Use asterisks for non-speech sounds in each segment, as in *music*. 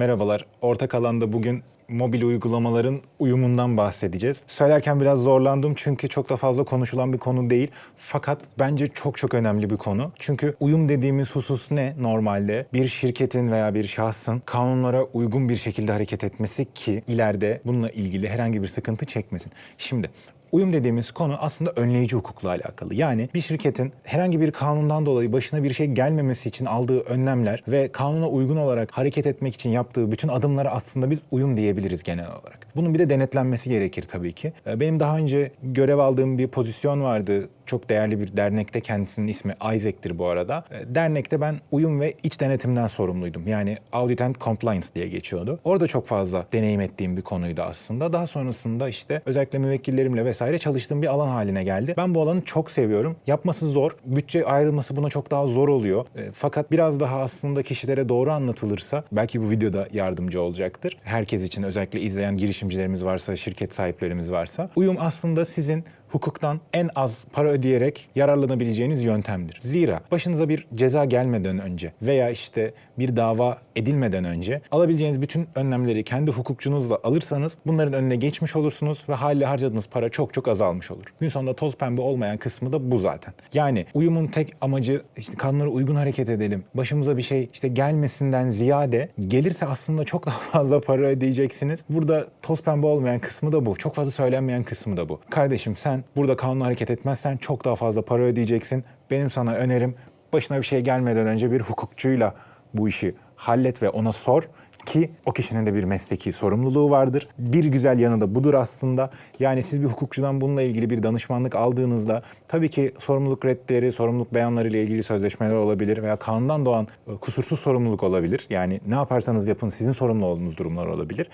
Merhabalar. Ortak alanda bugün mobil uygulamaların uyumundan bahsedeceğiz. Söylerken biraz zorlandım çünkü çok da fazla konuşulan bir konu değil. Fakat bence çok çok önemli bir konu. Çünkü uyum dediğimiz husus ne normalde? Bir şirketin veya bir şahsın kanunlara uygun bir şekilde hareket etmesi ki ileride bununla ilgili herhangi bir sıkıntı çekmesin. Şimdi Uyum dediğimiz konu aslında önleyici hukukla alakalı. Yani bir şirketin herhangi bir kanundan dolayı başına bir şey gelmemesi için aldığı önlemler ve kanuna uygun olarak hareket etmek için yaptığı bütün adımlara aslında biz uyum diyebiliriz genel olarak. Bunun bir de denetlenmesi gerekir tabii ki. Ee, Benim daha önce görev aldığım bir pozisyon vardı. Çok değerli bir dernekte kendisinin ismi Isaac'tir bu arada. Ee, Dernekte ben uyum ve iç denetimden sorumluydum. Yani Audit and Compliance diye geçiyordu. Orada çok fazla deneyim ettiğim bir konuydu aslında. Daha sonrasında işte özellikle müvekkillerimle vesaire çalıştığım bir alan haline geldi. Ben bu alanı çok seviyorum. Yapması zor. Bütçe ayrılması buna çok daha zor oluyor. E, Fakat biraz daha aslında kişilere doğru anlatılırsa belki bu videoda yardımcı olacaktır. Herkes için özellikle izleyen girişimcilerimiz varsa, şirket sahiplerimiz varsa. Uyum aslında sizin hukuktan en az para ödeyerek yararlanabileceğiniz yöntemdir. Zira başınıza bir ceza gelmeden önce veya işte bir dava edilmeden önce alabileceğiniz bütün önlemleri kendi hukukçunuzla alırsanız bunların önüne geçmiş olursunuz ve haliyle harcadığınız para çok çok azalmış olur. Gün sonunda toz pembe olmayan kısmı da bu zaten. Yani uyumun tek amacı işte kanunlara uygun hareket edelim. Başımıza bir şey işte gelmesinden ziyade gelirse aslında çok daha fazla para ödeyeceksiniz. Burada toz pembe olmayan kısmı da bu. Çok fazla söylenmeyen kısmı da bu. Kardeşim sen burada kanunla hareket etmezsen çok daha fazla para ödeyeceksin. Benim sana önerim başına bir şey gelmeden önce bir hukukçuyla bu işi hallet ve ona sor ki o kişinin de bir mesleki sorumluluğu vardır. Bir güzel yanı da budur aslında. Yani siz bir hukukçudan bununla ilgili bir danışmanlık aldığınızda tabii ki sorumluluk redleri, sorumluluk beyanları ile ilgili sözleşmeler olabilir veya kanundan doğan e, kusursuz sorumluluk olabilir. Yani ne yaparsanız yapın sizin sorumlu olduğunuz durumlar olabilir.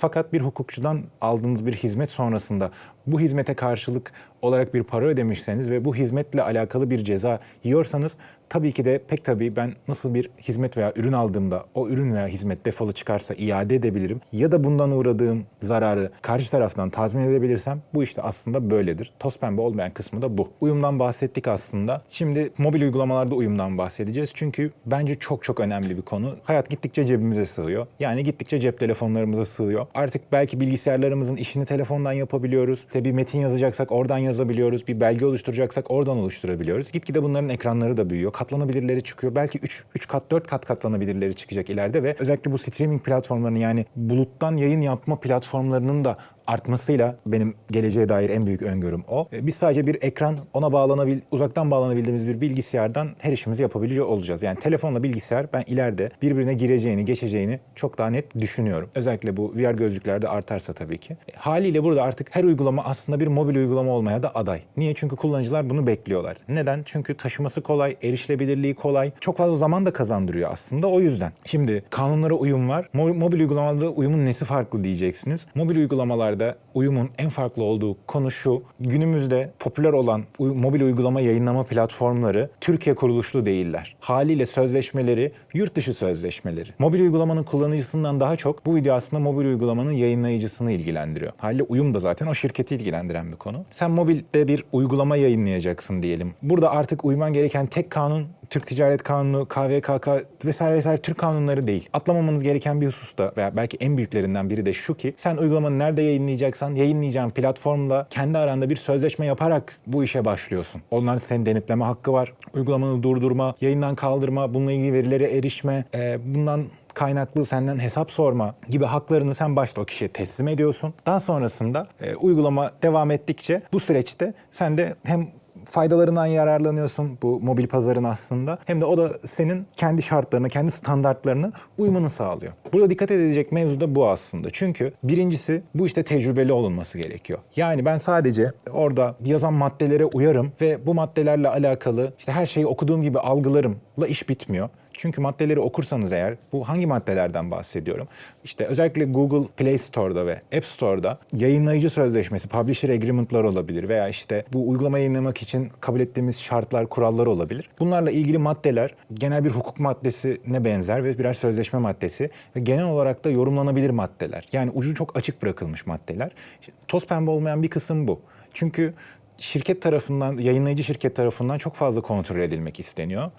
Fakat bir hukukçudan aldığınız bir hizmet sonrasında bu hizmete karşılık olarak bir para ödemişseniz ve bu hizmetle alakalı bir ceza yiyorsanız tabii ki de pek tabii ben nasıl bir hizmet veya ürün aldığımda o ürün veya hizmet defalı çıkarsa iade edebilirim ya da bundan uğradığım zararı karşı taraftan tazmin edebilirsem bu işte aslında böyledir. Toz pembe olmayan kısmı da bu. Uyumdan bahsettik aslında. Şimdi mobil uygulamalarda uyumdan bahsedeceğiz. Çünkü bence çok çok önemli bir konu. Hayat gittikçe cebimize sığıyor. Yani gittikçe cep telefonlarımıza sığıyor. Artık belki bilgisayarlarımızın işini telefondan yapabiliyoruz. Bir metin yazacaksak oradan yazabiliyoruz. Bir belge oluşturacaksak oradan oluşturabiliyoruz. Gitgide bunların ekranları da büyüyor. Katlanabilirleri çıkıyor. Belki 3, 3 kat 4 kat katlanabilirleri çıkacak ileride ve özellikle bu streaming platformlarını yani buluttan yayın yapma platformlarının da artmasıyla benim geleceğe dair en büyük öngörüm o. E, Biz sadece bir ekran, ona bağlanabil, uzaktan bağlanabildiğimiz bir bilgisayardan her işimizi yapabiliyor olacağız. Yani telefonla bilgisayar ben ileride birbirine gireceğini, geçeceğini çok daha net düşünüyorum. Özellikle bu VR gözlüklerde artarsa tabii ki. E, Haliyle burada artık her uygulama aslında bir mobil uygulama olmaya da aday. Niye? Çünkü kullanıcılar bunu bekliyorlar. Neden? Çünkü taşıması kolay, erişilebilirliği kolay. Çok fazla zaman da kazandırıyor aslında o yüzden. Şimdi kanunlara uyum var. Mo- mobil uygulamalarda uyumun nesi farklı diyeceksiniz. Mobil uygulamalarda uyumun en farklı olduğu konu şu. Günümüzde popüler olan mobil uygulama yayınlama platformları Türkiye kuruluşlu değiller. Haliyle sözleşmeleri yurt dışı sözleşmeleri. Mobil uygulamanın kullanıcısından daha çok bu video aslında mobil uygulamanın yayınlayıcısını ilgilendiriyor. Haliyle uyum da zaten o şirketi ilgilendiren bir konu. Sen mobilde bir uygulama yayınlayacaksın diyelim. Burada artık uyman gereken tek kanun Türk Ticaret Kanunu, KVKK vesaire vesaire Türk kanunları değil. Atlamamanız gereken bir husus da veya belki en büyüklerinden biri de şu ki sen uygulamanı nerede yayınlayacaksan yayınlayacağın platformla kendi aranda bir sözleşme yaparak bu işe başlıyorsun. Onların senin denetleme hakkı var. Uygulamanı durdurma, yayından kaldırma, bununla ilgili verilere erişme, e, bundan kaynaklı senden hesap sorma gibi haklarını sen başta o kişiye teslim ediyorsun. Daha sonrasında e, uygulama devam ettikçe bu süreçte sen de hem faydalarından yararlanıyorsun bu mobil pazarın aslında. Hem de o da senin kendi şartlarına, kendi standartlarına uymanı sağlıyor. Burada dikkat edilecek mevzu da bu aslında. Çünkü birincisi bu işte tecrübeli olunması gerekiyor. Yani ben sadece orada yazan maddelere uyarım ve bu maddelerle alakalı işte her şeyi okuduğum gibi algılarımla iş bitmiyor. Çünkü maddeleri okursanız eğer, bu hangi maddelerden bahsediyorum? İşte özellikle Google Play Store'da ve App Store'da yayınlayıcı sözleşmesi, publisher agreement'lar olabilir veya işte bu uygulama yayınlamak için kabul ettiğimiz şartlar, kurallar olabilir. Bunlarla ilgili maddeler genel bir hukuk maddesine benzer ve birer sözleşme maddesi ve genel olarak da yorumlanabilir maddeler. Yani ucu çok açık bırakılmış maddeler. İşte toz pembe olmayan bir kısım bu. Çünkü şirket tarafından, yayınlayıcı şirket tarafından çok fazla kontrol edilmek isteniyor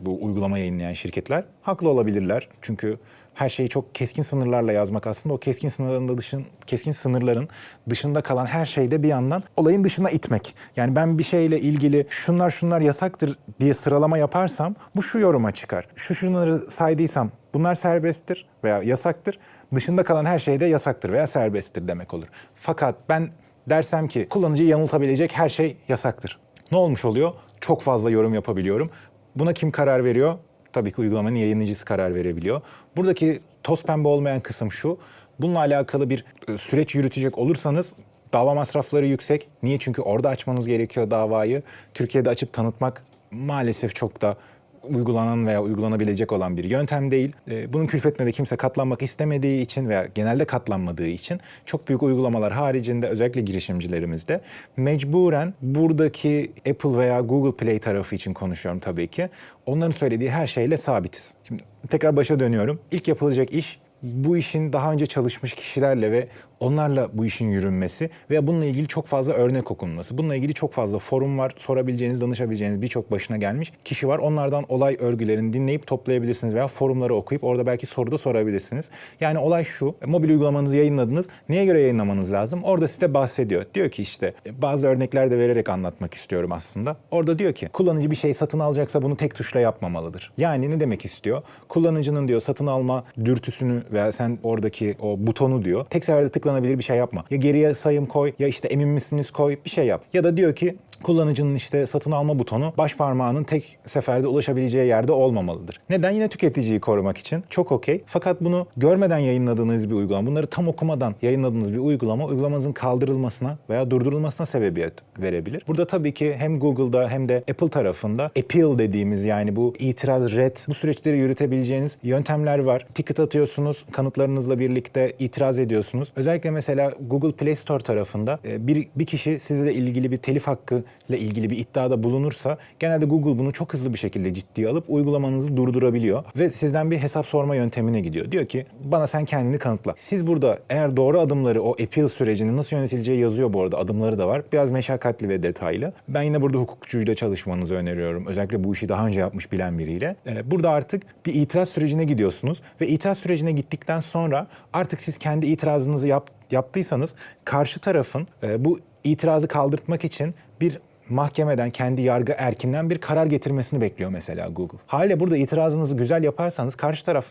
bu uygulama yayınlayan şirketler haklı olabilirler. Çünkü her şeyi çok keskin sınırlarla yazmak aslında o keskin sınırların dışın keskin sınırların dışında kalan her şeyde bir yandan olayın dışına itmek. Yani ben bir şeyle ilgili şunlar şunlar yasaktır diye sıralama yaparsam bu şu yoruma çıkar. Şu şunları saydıysam bunlar serbesttir veya yasaktır. Dışında kalan her şey de yasaktır veya serbesttir demek olur. Fakat ben dersem ki kullanıcıyı yanıltabilecek her şey yasaktır. Ne olmuş oluyor? Çok fazla yorum yapabiliyorum. Buna kim karar veriyor? Tabii ki uygulamanın yayınlayıcısı karar verebiliyor. Buradaki toz pembe olmayan kısım şu. Bununla alakalı bir e, süreç yürütecek olursanız dava masrafları yüksek. Niye? Çünkü orada açmanız gerekiyor davayı. Türkiye'de açıp tanıtmak maalesef çok da uygulanan veya uygulanabilecek olan bir yöntem değil. E, Bunun külfetine de kimse katlanmak istemediği için veya genelde katlanmadığı için çok büyük uygulamalar haricinde özellikle girişimcilerimizde mecburen buradaki Apple veya Google Play tarafı için konuşuyorum tabii ki. Onların söylediği her şeyle sabitiz. Şimdi tekrar başa dönüyorum. İlk yapılacak iş bu işin daha önce çalışmış kişilerle ve onlarla bu işin yürünmesi ve bununla ilgili çok fazla örnek okunması. Bununla ilgili çok fazla forum var. Sorabileceğiniz, danışabileceğiniz birçok başına gelmiş kişi var. Onlardan olay örgülerini dinleyip toplayabilirsiniz veya forumları okuyup orada belki soru da sorabilirsiniz. Yani olay şu. Mobil uygulamanızı yayınladınız. Neye göre yayınlamanız lazım? Orada size bahsediyor. Diyor ki işte bazı örnekler de vererek anlatmak istiyorum aslında. Orada diyor ki kullanıcı bir şey satın alacaksa bunu tek tuşla yapmamalıdır. Yani ne demek istiyor? Kullanıcının diyor satın alma dürtüsünü veya sen oradaki o butonu diyor. Tek seferde tıklanabilir bir şey yapma. Ya geriye sayım koy ya işte emin misiniz koy bir şey yap. Ya da diyor ki kullanıcının işte satın alma butonu baş parmağının tek seferde ulaşabileceği yerde olmamalıdır. Neden? Yine tüketiciyi korumak için. Çok okey. Fakat bunu görmeden yayınladığınız bir uygulama, bunları tam okumadan yayınladığınız bir uygulama uygulamanızın kaldırılmasına veya durdurulmasına sebebiyet verebilir. Burada tabii ki hem Google'da hem de Apple tarafında appeal dediğimiz yani bu itiraz, red bu süreçleri yürütebileceğiniz yöntemler var. Ticket atıyorsunuz, kanıtlarınızla birlikte itiraz ediyorsunuz. Özellikle mesela Google Play Store tarafında e, bir, bir kişi sizle ilgili bir telif hakkı ile ilgili bir iddiada bulunursa genelde Google bunu çok hızlı bir şekilde ciddiye alıp uygulamanızı durdurabiliyor ve sizden bir hesap sorma yöntemine gidiyor. Diyor ki bana sen kendini kanıtla. Siz burada eğer doğru adımları o appeal sürecinin nasıl yönetileceği yazıyor bu arada adımları da var. Biraz meşakkatli ve detaylı. Ben yine burada hukukçuyla çalışmanızı öneriyorum. Özellikle bu işi daha önce yapmış bilen biriyle. Ee, Burada artık bir itiraz sürecine gidiyorsunuz ve itiraz sürecine gittikten sonra artık siz kendi itirazınızı yap, yaptıysanız karşı tarafın e, bu itirazı kaldırtmak için bir mahkemeden, kendi yargı erkinden bir karar getirmesini bekliyor mesela Google. Haliyle burada itirazınızı güzel yaparsanız karşı taraf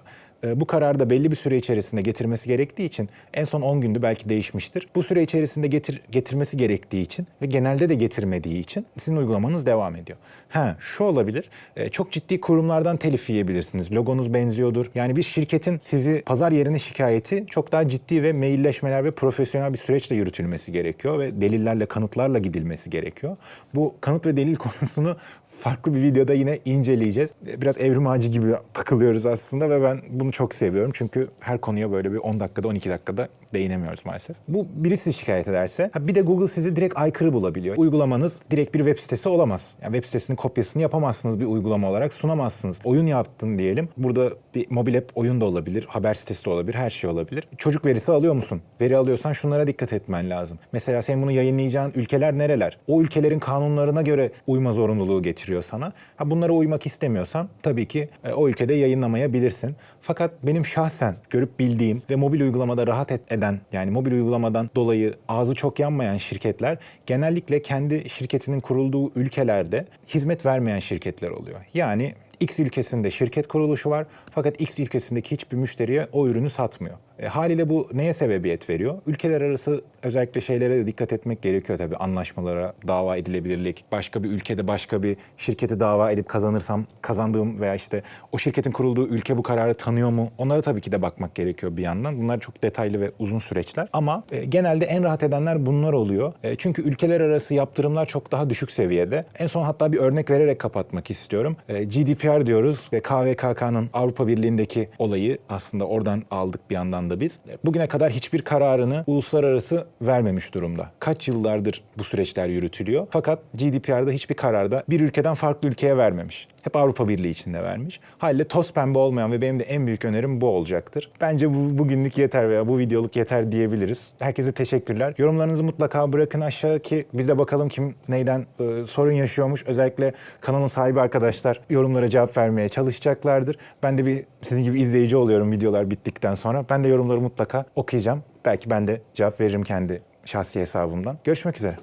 bu kararı da belli bir süre içerisinde getirmesi gerektiği için en son 10 gündü belki değişmiştir. Bu süre içerisinde getir, getirmesi gerektiği için ve genelde de getirmediği için sizin uygulamanız devam ediyor. Ha şu olabilir. e, Çok ciddi kurumlardan telif yiyebilirsiniz. Logonuz benziyordur. Yani bir şirketin sizi pazar yerine şikayeti çok daha ciddi ve mailleşmeler ve profesyonel bir süreçle yürütülmesi gerekiyor ve delillerle, kanıtlarla gidilmesi gerekiyor. Bu kanıt ve delil *laughs* konusunu farklı bir videoda yine inceleyeceğiz. Biraz evrim ağacı gibi takılıyoruz aslında ve ben bunu çok seviyorum. Çünkü her konuya böyle bir 10 dakikada 12 dakikada değinemiyoruz maalesef. Bu birisi şikayet ederse ha bir de Google sizi direkt aykırı bulabiliyor. Uygulamanız direkt bir web sitesi olamaz. Yani web sitesinin kopyasını yapamazsınız bir uygulama olarak sunamazsınız. Oyun yaptın diyelim. Burada bir mobil app oyun da olabilir, haber sitesi de olabilir, her şey olabilir. Çocuk verisi alıyor musun? Veri alıyorsan şunlara dikkat etmen lazım. Mesela senin bunu yayınlayacağın ülkeler nereler? O ülkelerin kanunlarına göre uyma zorunluluğu getiriyor sana. Ha bunlara uymak istemiyorsan tabii ki e, o ülkede yayınlamayabilirsin. Fakat benim şahsen görüp bildiğim ve mobil uygulamada rahat et- eden yani mobil uygulamadan dolayı ağzı çok yanmayan şirketler genellikle kendi şirketinin kurulduğu ülkelerde hizmet vermeyen şirketler oluyor. Yani X ülkesinde şirket kuruluşu var fakat X ülkesindeki hiçbir müşteriye o ürünü satmıyor. E, haliyle bu neye sebebiyet veriyor? Ülkeler arası özellikle şeylere de dikkat etmek gerekiyor tabii. Anlaşmalara, dava edilebilirlik, başka bir ülkede başka bir şirketi dava edip kazanırsam kazandığım veya işte o şirketin kurulduğu ülke bu kararı tanıyor mu? Onlara tabii ki de bakmak gerekiyor bir yandan. Bunlar çok detaylı ve uzun süreçler. Ama e, genelde en rahat edenler bunlar oluyor. E, çünkü ülkeler arası yaptırımlar çok daha düşük seviyede. En son hatta bir örnek vererek kapatmak istiyorum. E, GDPR diyoruz ve KVKK'nın Avrupa Birliği'ndeki olayı aslında oradan aldık bir yandan da biz. Bugüne kadar hiçbir kararını uluslararası vermemiş durumda. Kaç yıllardır bu süreçler yürütülüyor. Fakat GDPR'da hiçbir kararda bir ülkeden farklı ülkeye vermemiş. Hep Avrupa Birliği içinde vermiş. Haliyle toz pembe olmayan ve benim de en büyük önerim bu olacaktır. Bence bu bugünlük yeter veya bu videoluk yeter diyebiliriz. Herkese teşekkürler. Yorumlarınızı mutlaka bırakın aşağı ki biz de bakalım kim neyden e, sorun yaşıyormuş. Özellikle kanalın sahibi arkadaşlar yorumlara cevap vermeye çalışacaklardır. Ben de bir bir sizin gibi izleyici oluyorum videolar bittikten sonra. Ben de yorumları mutlaka okuyacağım. Belki ben de cevap veririm kendi şahsi hesabımdan. Görüşmek üzere.